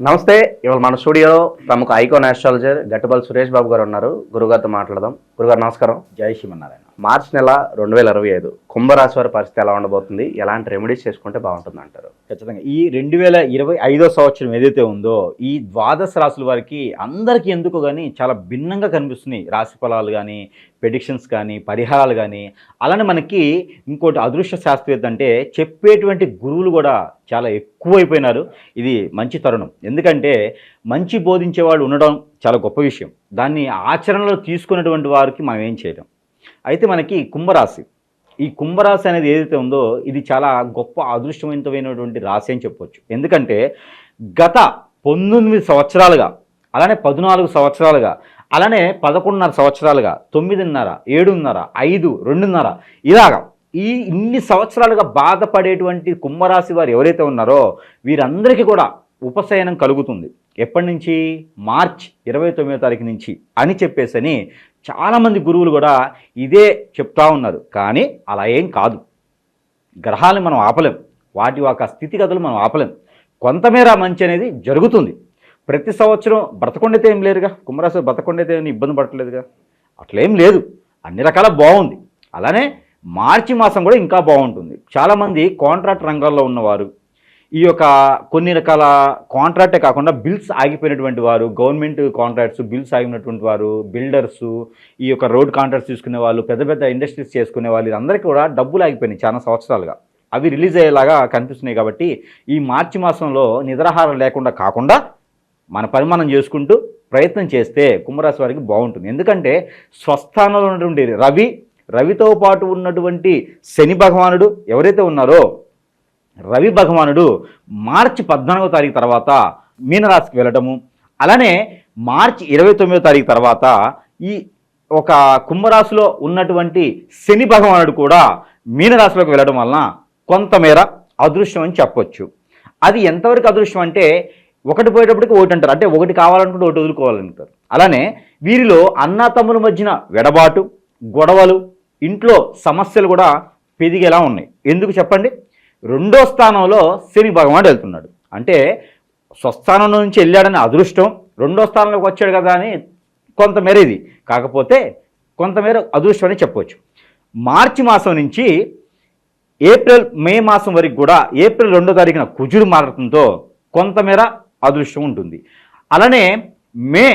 నమస్తే ఇవాళ మన స్టూడియోలో ప్రముఖ ఐకాన్ ఆస్ట్రాలజర్ గట్టుబల్ సురేష్ బాబు గారు ఉన్నారు. గురుగారితో మాట్లాడదాం. గురుగారు నమస్కారం. జై శ్రీమన్నారాయణ. మార్చి నెల రెండు వేల ఇరవై ఐదు కుంభరాశి వారి పరిస్థితి ఎలా ఉండబోతుంది? ఎలాంటి రెమెడీస్ చేసుకుంటే బాగుంటుంది అంటారు. ఖచ్చితంగా. ఈ రెండు వేల ఇరవై ఐదో సంవత్సరం ఏదైతే ఉందో ఈ ద్వాదశ రాశుల వారికి అందరికీ ఎందుకు కానీ చాలా భిన్నంగా కనిపిస్తున్నాయి. రాశి ఫలాలు కానీ ప్రెడిక్షన్స్ కానీ పరిహారాలు కానీ అలానే మనకి ఇంకోటి అదృశ్య శాస్త్రవేత్త అంటే చెప్పేటువంటి గురువులు కూడా చాలా ఎక్కువైపోయినారు. ఇది మంచి తరుణం. ఎందుకంటే మంచి బోధించే వాళ్ళు ఉండడం చాలా గొప్ప విషయం. దాన్ని ఆచరణలో తీసుకున్నటువంటి వారికి మనం ఏం చేయడం అయితే మనకి కుంభరాశి. ఈ కుంభరాశి అనేది ఏదైతే ఉందో ఇది చాలా గొప్ప అదృష్టవంతమైనటువంటి రాశి అని చెప్పొచ్చు. ఎందుకంటే గత పంతొమ్మిది సంవత్సరాలుగా అలానే పద్నాలుగు సంవత్సరాలుగా అలానే పదకొండున్నర సంవత్సరాలుగా తొమ్మిదిన్నర ఏడున్నర ఐదు రెండున్నర ఇలాగా ఈ ఇన్ని సంవత్సరాలుగా బాధపడేటువంటి కుంభరాశి వారు ఎవరైతే ఉన్నారో వీరందరికీ కూడా ఉపశయనం కలుగుతుంది. ఎప్పటి నుంచి? మార్చ్ ఇరవై తొమ్మిదో తారీఖు నుంచి అని చెప్పేసని చాలామంది గురువులు కూడా ఇదే చెప్తా ఉన్నారు. కానీ అలా ఏం కాదు. గ్రహాలను మనం ఆపలేం. వాటి యొక్క స్థితిగతులు మనం ఆపలేం. కొంతమేర మంచి అనేది జరుగుతుంది. ప్రతి సంవత్సరం బ్రతకొండైతే ఏం లేరుగా? కుంభరాశి బ్రతకొండైతే ఏమి ఇబ్బంది పడట్లేదుగా? అట్లేం లేదు. అన్ని రకాల బాగుంది. అలానే మార్చి మాసం కూడా ఇంకా బాగుంటుంది. చాలామంది కాంట్రాక్ట్ రంగాల్లో ఉన్నవారు ఈ యొక్క కొన్ని రకాల కాంట్రాక్టే కాకుండా బిల్స్ ఆగిపోయినటువంటి వారు గవర్నమెంట్ కాంట్రాక్ట్స్ బిల్స్ ఆగినటువంటి వారు బిల్డర్స్ ఈ యొక్క రోడ్ కాంట్రాక్ట్స్ తీసుకునే వాళ్ళు పెద్ద పెద్ద ఇండస్ట్రీస్ చేసుకునే వాళ్ళు అందరికీ కూడా డబ్బులు ఆగిపోయినాయి చాలా సంవత్సరాలుగా. అవి రిలీజ్ అయ్యేలాగా కనిపిస్తున్నాయి కాబట్టి ఈ మార్చి మాసంలో నిద్రాహారం లేకుండా కాకుండా మన పరిమాణం చేసుకుంటూ ప్రయత్నం చేస్తే కుంభరాశి వారికి బాగుంటుంది. ఎందుకంటే స్వస్థానంలో ఉన్నటువంటి రవి రవితో పాటు ఉన్నటువంటి శని భగవానుడు ఎవరైతే ఉన్నారో రవి భగవానుడు మార్చి పద్నాలుగో తారీఖు తర్వాత మీనరాశికి వెళ్ళటము అలానే మార్చి ఇరవై తొమ్మిదో తారీఖు తర్వాత ఈ ఒక కుంభరాశిలో ఉన్నటువంటి శని భగవానుడు కూడా మీనరాశిలోకి వెళ్ళడం వలన కొంతమేర అదృష్టం అని చెప్పొచ్చు. అది ఎంతవరకు అదృష్టం అంటే ఒకటి పోయేటప్పటికి ఒకటి అంటారు. అంటే ఒకటి కావాలనుకుంటే ఒకటి వదులుకోవాలంటారు. అలానే వీరిలో అన్న తమ్ముల మధ్యన వెడబాటు గొడవలు ఇంట్లో సమస్యలు కూడా పెరిగేలా ఉన్నాయి. ఎందుకు చెప్పండి? రెండో స్థానంలో శని భగవానుడు వెళ్తున్నాడు. అంటే స్వస్థానం నుంచి వెళ్ళాడని అదృష్టం రెండో స్థానంలోకి వచ్చాడు కదా అని కొంతమేర ఇది. కాకపోతే కొంతమేర అదృష్టం అని చెప్పవచ్చు. మార్చి మాసం నుంచి ఏప్రిల్ మే మాసం వరకు కూడా ఏప్రిల్ రెండో తారీఖున కుజుడు మారడంతో కొంతమేర అదృష్టం ఉంటుంది. అలానే మే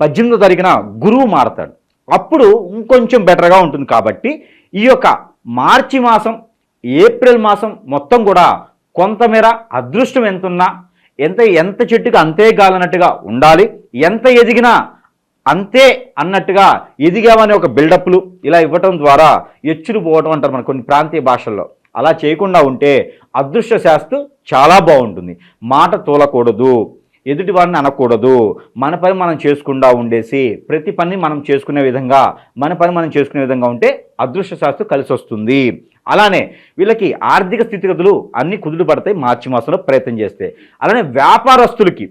పద్దెనిమిదో తారీఖున గురువు మారతాడు. అప్పుడు ఇంకొంచెం బెటర్గా ఉంటుంది కాబట్టి ఈ యొక్క మార్చి మాసం ఏప్రిల్ మాసం మొత్తం కూడా కొంతమేర అదృష్టం ఎంతున్నా ఎంత ఎంత చెట్టుకు అంతే గాలన్నట్టుగా ఉండాలి ఎంత ఎదిగినా అంతే అన్నట్టుగా ఎదిగామనే ఒక బిల్డప్లు ఇలా ఇవ్వటం ద్వారా ఎచ్చులు పోవటం అంటారు మన కొన్ని ప్రాంతీయ భాషల్లో. అలా చేయకుండా ఉంటే అదృష్ట శాస్తు చాలా బాగుంటుంది. మాట తోలకూడదు ఎదుటి వారిని అనకూడదు మన పని మనం చేసుకుండా ఉండేసి ప్రతి పని మనం చేసుకునే విధంగా మన పని మనం చేసుకునే విధంగా ఉంటే అదృష్ట శాస్తు కలిసి వస్తుంది అలానే వీళ్ళకి ఆర్థిక స్థితిగతులు అన్నీ కుదులు పడతాయి మార్చి మాసంలో ప్రయత్నం చేస్తే. అలానే వ్యాపారస్తులకి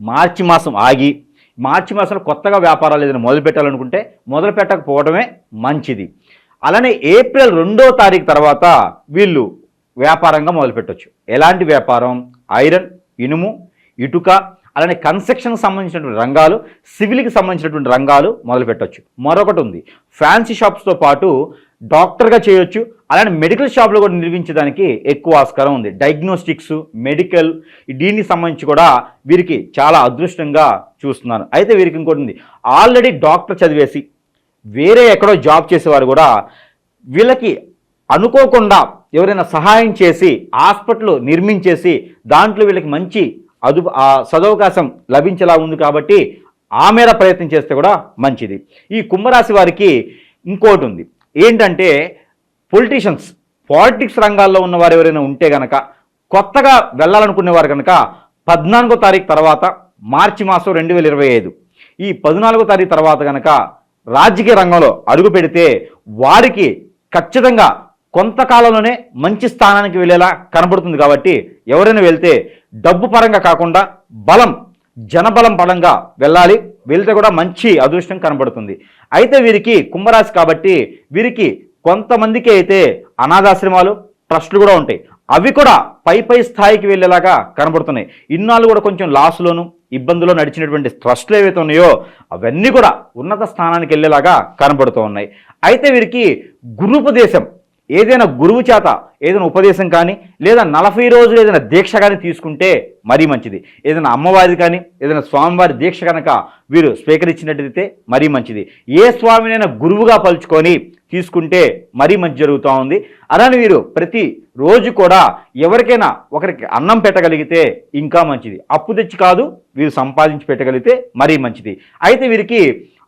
మార్చి మాసం ఆగి మార్చి మాసంలో కొత్తగా వ్యాపారాలు ఏదైనా మొదలు పెట్టాలనుకుంటే మొదలు పెట్టకపోవడమే మంచిది. అలానే ఏప్రిల్ రెండో తారీఖు తర్వాత వీళ్ళు వ్యాపారంగా మొదలుపెట్టవచ్చు ఎలాంటి వ్యాపారం? ఐరన్ ఇనుము ఇటుక అలానే కన్స్ట్రక్షన్కి సంబంధించినటువంటి రంగాలు సివిల్కి సంబంధించినటువంటి రంగాలు మొదలుపెట్టవచ్చు మరొకటి ఉంది. ఫ్యాన్సీ షాప్స్తో పాటు డాక్టర్గా చేయొచ్చు. అలానే మెడికల్ షాప్లో కూడా నిర్మించడానికి ఎక్కువ ఆస్కారం ఉంది. డయాగ్నోస్టిక్స్ మెడికల్ దీనికి సంబంధించి కూడా వీరికి చాలా అదృష్టంగా చూస్తున్నాను. అయితే వీరికి ఇంకోటి ఉంది. ఆల్రెడీ డాక్టర్ చదివేసి వేరే ఎక్కడో జాబ్ చేసేవారు కూడా వీళ్ళకి అనుకోకుండా ఎవరైనా సహాయం చేసి హాస్పిటల్ నిర్మించేసి దాంట్లో వీళ్ళకి మంచి అదు సదవకాశం లభించేలా ఉంది కాబట్టి ఆ మేర ప్రయత్నం చేస్తే కూడా మంచిది. ఈ కుంభరాశి వారికి ఇంకోటి ఉంది. ఏంటంటే పొలిటీషియన్స్ పాలిటిక్స్ రంగాల్లో ఉన్నవారు ఎవరైనా ఉంటే గనక కొత్తగా వెళ్ళాలనుకునేవారు కనుక పద్నాలుగో తారీఖు తర్వాత మార్చి మాసం రెండు వేల ఇరవై ఐదు. ఈ పద్నాలుగో తారీఖు తర్వాత కనుక రాజకీయ రంగంలో అడుగు పెడితే వారికి ఖచ్చితంగా కొంతకాలంలోనే మంచి స్థానానికి వెళ్ళేలా కనబడుతుంది కాబట్టి ఎవరైనా వెళ్తే డబ్బు పరంగా కాకుండా బలం జనబలం బలంగా వెళ్ళాలి. వెళ్తే కూడా మంచి అదృష్టం కనబడుతుంది. అయితే వీరికి కుంభరాశి కాబట్టి వీరికి కొంతమందికి అయితే అనాథాశ్రమాలు ట్రస్టులు కూడా ఉంటాయి. అవి కూడా పై పై స్థాయికి వెళ్ళేలాగా కనబడుతున్నాయి. ఇన్నాళ్ళు కూడా కొంచెం లాస్లోను ఇబ్బందులో నడిచినటువంటి ట్రస్ట్లు ఏవైతే ఉన్నాయో అవన్నీ కూడా ఉన్నత స్థానానికి వెళ్ళేలాగా కనబడుతూ ఉన్నాయి. అయితే వీరికి గురుపదేశం ఏదైనా గురువు చేత ఏదైనా ఉపదేశం కానీ లేదా నలభై రోజులు ఏదైనా దీక్ష కానీ తీసుకుంటే మరీ మంచిది. ఏదైనా అమ్మవారి కానీ ఏదైనా స్వామివారి దీక్ష కనుక వీరు స్వీకరించినట్టయితే మరీ మంచిది. ఏ స్వామినైనా గురువుగా పలుచుకొని తీసుకుంటే మరీ మంచి జరుగుతూ ఉంది. అలానే వీరు ప్రతి రోజు కూడా ఎవరికైనా ఒకరికి అన్నం పెట్టగలిగితే ఇంకా మంచిది. అప్పు తెచ్చి కాదు వీరు సంపాదించి పెట్టగలిగితే మరీ మంచిది. అయితే వీరికి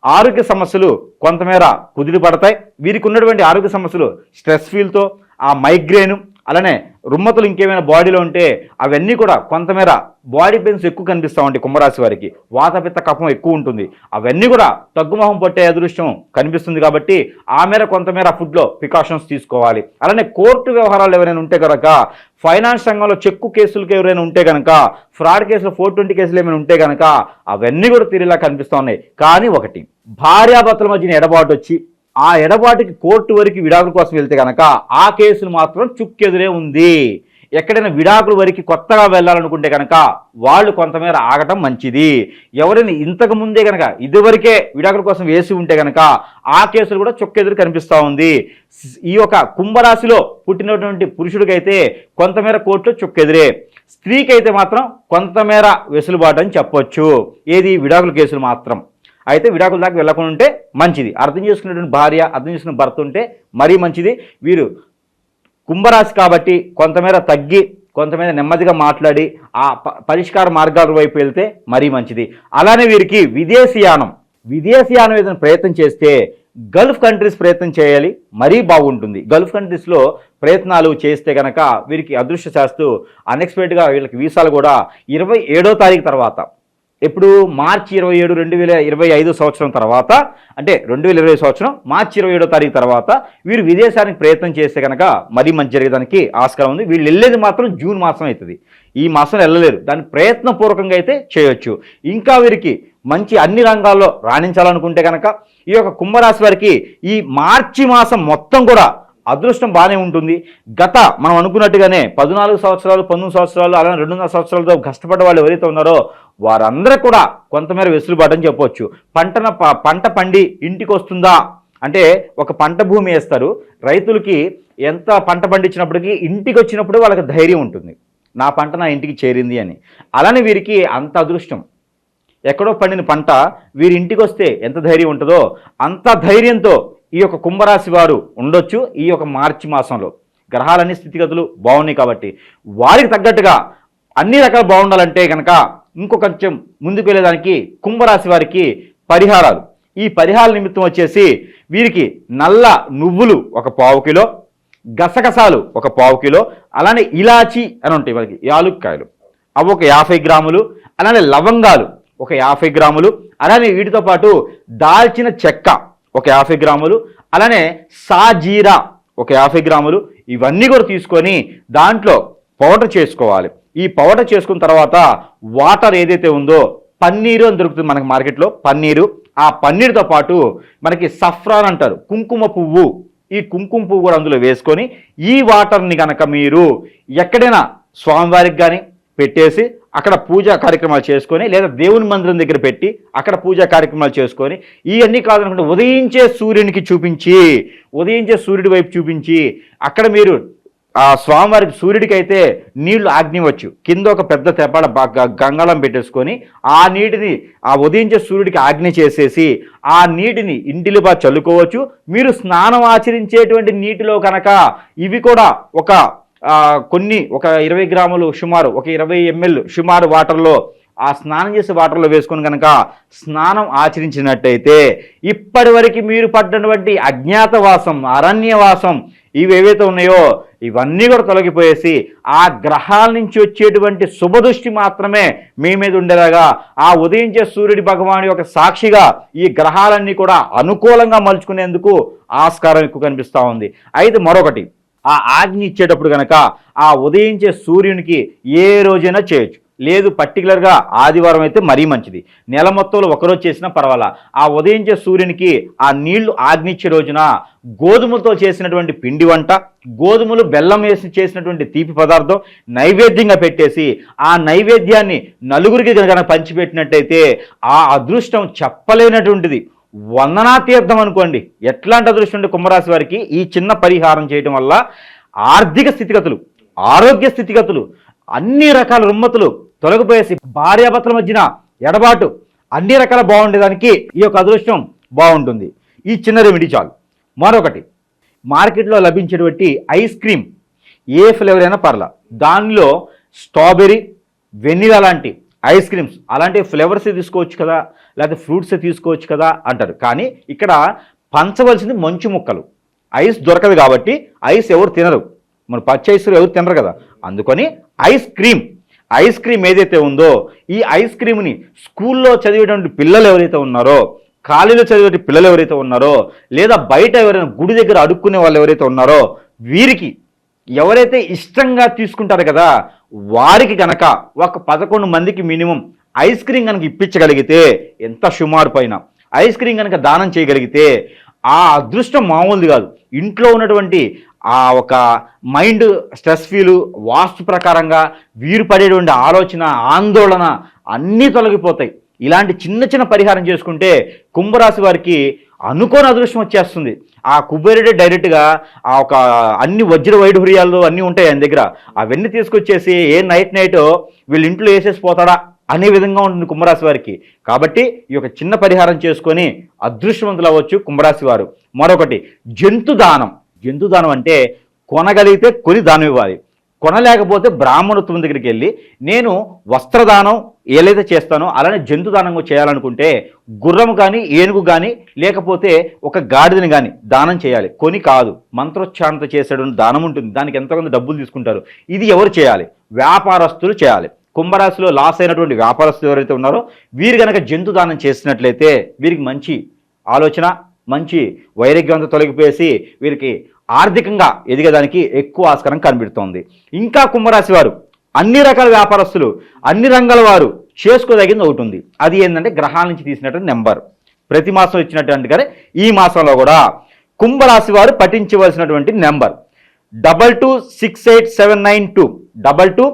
ఆరోగ్య సమస్యలు కొంతమేర కుదిరి పడతాయి వీరికి ఉన్నటువంటి ఆరోగ్య సమస్యలు స్ట్రెస్ ఫీల్తో ఆ మైగ్రేను అలానే రుమ్మతులు ఇంకేమైనా బాడీలో ఉంటే అవన్నీ కూడా కొంతమేర బాడీ పెయిన్స్ ఎక్కువ కనిపిస్తూ ఉంటాయి కుంభరాశి వారికి. వాతపిత్త కఫం ఎక్కువ ఉంటుంది. అవన్నీ కూడా తగ్గుమొహం పట్టే అదృష్టం కనిపిస్తుంది కాబట్టి ఆ మేర కొంతమేర ఫుడ్లో ప్రికాషన్స్ తీసుకోవాలి. అలానే కోర్టు వ్యవహారాలు ఎవరైనా ఉంటే కనుక ఫైనాన్స్ రంగంలో చెక్కు కేసులకు ఎవరైనా ఉంటే కనుక ఫ్రాడ్ కేసులు ఫోర్ ట్వంటీ కేసులు ఏమైనా ఉంటే కనుక అవన్నీ కూడా తీరేలా కనిపిస్తూ ఉన్నాయి. కానీ ఒకటి భార్యాభర్తల మధ్యన ఎడబాటు వచ్చి ఆ ఎడబాటికి కోర్టు వరకు విడాకుల కోసం వెళ్తే కనుక ఆ కేసులు మాత్రం చుక్కెదురే ఉంది. ఎక్కడైనా విడాకుల వరకు కొత్తగా వెళ్ళాలనుకుంటే కనుక వాళ్ళు కొంతమేర ఆగటం మంచిది. ఎవరైనా ఇంతకు ముందే కనుక ఇదివరకే విడాకుల కోసం వేసి ఉంటే కనుక ఆ కేసులు కూడా చుక్కెదురు కనిపిస్తూ ఉంది. ఈ యొక్క కుంభరాశిలో పుట్టినటువంటి పురుషుడికైతే కొంతమేర కోర్టులో చుక్కెదురే. స్త్రీకైతే మాత్రం కొంతమేర వెసులుబాటు అని చెప్పొచ్చు. ఏది? విడాకుల కేసులు మాత్రం. అయితే విడాకుల దాకా వెళ్ళకుండా ఉంటే మంచిది. అర్థం చేసుకునేటువంటి భార్య అర్థం చేసుకున్న భర్త ఉంటే మరీ మంచిది. వీరు కుంభరాశి కాబట్టి కొంతమేర తగ్గి కొంతమేర నెమ్మదిగా మాట్లాడి ఆ ప- పరిష్కార మార్గాల వైపు వెళ్తే మరీ మంచిది. అలానే వీరికి విదేశీయానం విదేశీయానం ఏదైనా ప్రయత్నం చేస్తే గల్ఫ్ కంట్రీస్ ప్రయత్నం చేయాలి మరీ బాగుంటుంది. గల్ఫ్ కంట్రీస్లో ప్రయత్నాలు చేస్తే కనుక వీరికి అదృష్ట చేస్తూ అన్ఎక్స్పెక్టెడ్గా వీళ్ళకి వీసాలు కూడా ఇరవై ఏడో తారీఖు తర్వాత. ఇప్పుడు మార్చి ఇరవై ఏడు రెండు వేల ఇరవై ఐదు సంవత్సరం తర్వాత. అంటే రెండు వేల ఇరవై సంవత్సరం మార్చి ఇరవై ఏడో తారీఖు తర్వాత వీరు విదేశానికి ప్రయత్నం చేస్తే కనుక మరీ మంచి జరిగేదానికి ఆస్కారం ఉంది. వీళ్ళు వెళ్ళేది మాత్రం జూన్ మాసం అవుతుంది. ఈ మాసం వెళ్ళలేరు దాన్ని ప్రయత్నపూర్వకంగా అయితే చేయొచ్చు. ఇంకా వీరికి మంచి అన్ని రంగాల్లో రాణించాలనుకుంటే కనుక ఈ యొక్క కుంభరాశి వారికి ఈ మార్చి మాసం మొత్తం కూడా అదృష్టం బాగానే ఉంటుంది. గత మనం అనుకున్నట్టుగానే పద్నాలుగు సంవత్సరాలు పంతొమ్మిది సంవత్సరాలు అలానే రెండున్నర సంవత్సరాలతో కష్టపడ్డ వాళ్ళు ఎవరైతే ఉన్నారో వారందరూ కూడా కొంతమేర వెసులుబాటు అని చెప్పొచ్చు. పంటన ప- పంట పండి ఇంటికి వస్తుందా అంటే ఒక పంట భూమి వేస్తారు. రైతులకి ఎంత పంట పండించినప్పటికీ ఇంటికి వచ్చినప్పుడు వాళ్ళకి ధైర్యం ఉంటుంది. నా పంట నా ఇంటికి చేరింది అని. అలానే వీరికి అంత అదృష్టం. ఎక్కడో పండిన పంట వీరి ఇంటికి వస్తే ఎంత ధైర్యం ఉంటుందో అంత ధైర్యంతో ఈ యొక్క కుంభరాశి వారు ఉండొచ్చు ఈ యొక్క మార్చి మాసంలో. గ్రహాలన్నీ స్థితిగతులు బాగున్నాయి కాబట్టి వారికి తగ్గట్టుగా అన్ని రకాలు బాగుండాలంటే కనుక ఇంకో కొంచెం ముందుకు వెళ్ళేదానికి కుంభరాశి వారికి పరిహారాలు. ఈ పరిహార నిమిత్తం వచ్చేసి వీరికి నల్ల నువ్వులు ఒక పావు కిలో గసగసాలు ఒక పావు కిలో అలానే ఇలాచి అని ఉంటాయి వారికి యాలుక్కాయలు. అవి ఒక యాభై గ్రాములు అలానే లవంగాలు ఒక యాభై గ్రాములు అలానే వీటితో పాటు దాల్చిన చెక్క ఒక యాభై గ్రాములు అలానే సాజీరా ఒక యాభై గ్రాములు ఇవన్నీ కూడా తీసుకొని దాంట్లో పౌడర్ చేసుకోవాలి. ఈ పౌడర్ చేసుకున్న తర్వాత వాటర్ ఏదైతే ఉందో పన్నీరు అని దొరుకుతుంది మనకి మార్కెట్లో పన్నీరు. ఆ పన్నీరుతో పాటు మనకి సఫ్రాన్ అంటారు కుంకుమ పువ్వు. ఈ కుంకుమ పువ్వు కూడా అందులో వేసుకొని ఈ వాటర్ని కనుక మీరు ఎక్కడైనా స్వామివారికి కానీ పెట్టేసి అక్కడ పూజా కార్యక్రమాలు చేసుకొని లేదా దేవుని మందిరం దగ్గర పెట్టి అక్కడ పూజా కార్యక్రమాలు చేసుకొని ఇవన్నీ కాదనుకుంటే ఉదయించే సూర్యునికి చూపించి ఉదయించే సూర్యుడి వైపు చూపించి అక్కడ మీరు ఆ స్వామివారికి సూర్యుడికి అయితే నీళ్ళు ఆగ్నివచ్చు కింద ఒక పెద్ద తెపాడ గంగాళం పెట్టేసుకొని ఆ నీటిని ఆ ఉదయించే సూర్యుడికి ఆజ్ఞ చేసేసి ఆ నీటిని ఇంటిలో బాగా చల్లుకోవచ్చు. మీరు స్నానం ఆచరించేటువంటి నీటిలో కనుక ఇవి కూడా ఒక కొన్ని ఒక ఇరవై గ్రాములు సుమారు ఒక ఇరవై ఎంఎల్ సుమారు వాటర్లో ఆ స్నానం చేసే వాటర్లో వేసుకొని కనుక స్నానం ఆచరించినట్టయితే ఇప్పటి వరకు మీరు పడ్డటువంటి అజ్ఞాతవాసం అరణ్యవాసం ఇవి ఏవైతే ఉన్నాయో ఇవన్నీ కూడా తొలగిపోయేసి ఆ గ్రహాల నుంచి వచ్చేటువంటి శుభదృష్టి మాత్రమే మీ మీద ఉండేలాగా ఆ ఉదయించే సూర్యుడి భగవాను యొక్క సాక్షిగా ఈ గ్రహాలన్నీ కూడా అనుకూలంగా మలుచుకునేందుకు ఆస్కారం ఎక్కువ కనిపిస్తూ ఉంది. అయితే మరొకటి ఆ ఆజ్ఞ ఇచ్చేటప్పుడు కనుక ఆ ఉదయించే సూర్యునికి ఏ రోజైనా చేయొచ్చు. లేదు పర్టికులర్గా ఆదివారం అయితే మరీ మంచిది. నెల మొత్తంలో ఒకరోజు చేసినా పర్వాలా. ఆ ఉదయించే సూర్యునికి ఆ నీళ్ళు ఆగ్నిచ్చే రోజున గోధుమలతో చేసినటువంటి పిండి వంట గోధుమలు బెల్లం వేసి చేసినటువంటి తీపి పదార్థం నైవేద్యంగా పెట్టేసి ఆ నైవేద్యాన్ని నలుగురికి కనుక పంచిపెట్టినట్టయితే ఆ అదృష్టం చెప్పలేనటువంటిది. వందనా తీర్థం అనుకోండి. ఎట్లాంటి అదృష్టం ఉంటే కుంభరాశి వారికి ఈ చిన్న పరిహారం చేయటం వల్ల ఆర్థిక స్థితిగతులు ఆరోగ్య స్థితిగతులు అన్ని రకాల రుమ్మతులు తొలగిపోయేసి భార్యాభర్తల మధ్యన ఎడబాటు అన్ని రకాల బాగుండేదానికి ఈ యొక్క అదృష్టం బాగుంటుంది. ఈ చిన్న రెమెడీ చాలు. మరొకటి మార్కెట్లో లభించేటువంటి ఐస్ క్రీమ్ ఏ ఫ్లేవర్ అయినా పర్లా. దానిలో స్ట్రాబెర్రీ వెనిలా లాంటి ఐస్ క్రీమ్స్. అలాంటి ఫ్లేవర్స్ తీసుకోవచ్చు కదా? లేకపోతే ఫ్రూట్స్ తీసుకోవచ్చు కదా? అంటారు. కానీ ఇక్కడ పంచవలసింది మంచు ముక్కలు. ఐస్ దొరకదు కాబట్టి ఐస్ ఎవరు తినరు. మన పచ్చి ఐస్ ఎవరు తినరు కదా? అందుకని ఐస్ క్రీమ్. ఐస్ క్రీమ్ ఏదైతే ఉందో ఈ ఐస్ క్రీమ్ని స్కూల్లో చదివేటువంటి పిల్లలు ఎవరైతే ఉన్నారో కాలేజీలో చదివే పిల్లలు ఎవరైతే ఉన్నారో లేదా బయట ఎవరైనా గుడి దగ్గర అడుక్కునే వాళ్ళు ఎవరైతే ఉన్నారో వీరికి ఎవరైతే ఇష్టంగా తీసుకుంటారు కదా వారికి కనుక ఒక పదకొండు మందికి మినిమం ఐస్ క్రీమ్ కనుక ఇప్పించగలిగితే ఎంత సుమారు పైన? ఐస్ క్రీమ్ కనుక దానం చేయగలిగితే ఆ అదృష్టం మామూలుది కాదు. ఇంట్లో ఉన్నటువంటి ఆ ఒక మైండ్ స్ట్రెస్ ఫీలు వాస్తు ప్రకారంగా వీరు పడేటువంటి ఆలోచన ఆందోళన అన్నీ తొలగిపోతాయి. ఇలాంటి చిన్న చిన్న పరిహారం చేసుకుంటే కుంభరాశి వారికి అనుకోని అదృష్టం వచ్చేస్తుంది. ఆ కుబేరుడే డైరెక్ట్గా ఆ ఒక అన్ని వజ్ర వైఢూర్యాలు అన్నీ ఉంటాయి ఆయన దగ్గర. అవన్నీ తీసుకొచ్చేసి ఏ నైట్ నైట్ వీళ్ళ ఇంట్లో వేసేసి పోతాడా అనే విధంగా ఉంటుంది కుంభరాశి వారికి. కాబట్టి ఈ యొక్క చిన్న పరిహారం చేసుకొని అదృష్టవంతులు అవ్వచ్చు కుంభరాశి వారు. మరొకటి జంతు దానం జంతు దానం అంటే కొనగలిగితే కొని దానం ఇవ్వాలి. కొనలేకపోతే బ్రాహ్మణత్వం దగ్గరికి వెళ్ళి నేను వస్త్రదానం ఏదైతే చేస్తానో అలానే జంతు దానం చేయాలనుకుంటే గుర్రం కానీ ఏనుగు కానీ లేకపోతే ఒక గాడిదని కానీ దానం చేయాలి. కొని కాదు. మంత్రోచ్చారణత చేసేటువంటి దానం ఉంటుంది. దానికి ఎంతమంది డబ్బులు తీసుకుంటారు. ఇది ఎవరు చేయాలి? వ్యాపారస్తులు చేయాలి. కుంభరాశిలో లాస్ అయినటువంటి వ్యాపారస్తులు ఎవరైతే ఉన్నారో వీరు కనుక జంతు దానం చేసినట్లయితే వీరికి మంచి ఆలోచన మంచి వైరాగ్యంతో తొలగిపోయేసి వీరికి ఆర్థికంగా ఎదిగేదానికి ఎక్కువ ఆస్కారం కనిపెడుతోంది ఇంకా కుంభరాశి వారు అన్ని రకాల వ్యాపారస్తులు అన్ని రంగాల వారు చేసుకోదగింది ఒకటి ఉంది. అది ఏంటంటే గ్రహాల నుంచి తీసినటువంటి నెంబర్. ప్రతి మాసం ఇచ్చినటువంటి కానీ ఈ మాసంలో కూడా కుంభరాశి వారు పఠించవలసినటువంటి number. Double two six eight seven nine two. Double two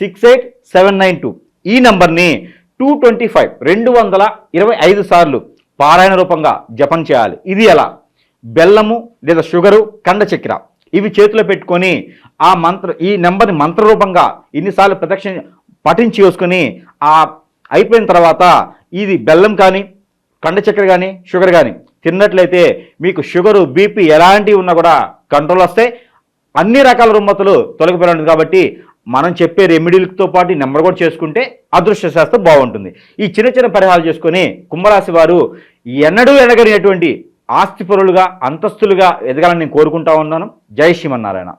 six eight seven nine two. ఈ నెంబర్ని టూ ట్వంటీ ఫైవ్ రెండు వందల ఇరవై ఐదు సార్లు పారాయణ రూపంగా జపం చేయాలి. ఇది ఎలా? బెల్లము లేదా షుగరు కండ చక్కెర. ఇవి చేతిలో పెట్టుకొని ఆ మంత్ర ఈ నెంబర్ని మంత్రరూపంగా ఇన్నిసార్లు ప్రదక్షిణ పఠించి వేసుకొని ఆ అయిపోయిన తర్వాత ఇది బెల్లం కానీ కండ చక్కెర కానీ షుగర్ కానీ తిన్నట్లయితే మీకు షుగరు బీపీ ఎలాంటివి ఉన్నా కూడా కంట్రోల్ వస్తాయి. అన్ని రకాల రుమ్మతులు తొలగిపోయినది కాబట్టి మనం చెప్పే రెమెడీలతో పాటు నెంబర్ కూడా చేసుకుంటే అదృష్ట శాస్త్రం బాగుంటుంది. ఈ చిన్న చిన్న పరిహారాలు చేసుకొని కుంభరాశి వారు ఎన్నడూ ఎనగనిటువంటి ఆస్తిపరులుగా అంతస్తులుగా ఎదగాలని నేను కోరుకుంటా ఉన్నాను. జై శ్రీమన్నారాయణ.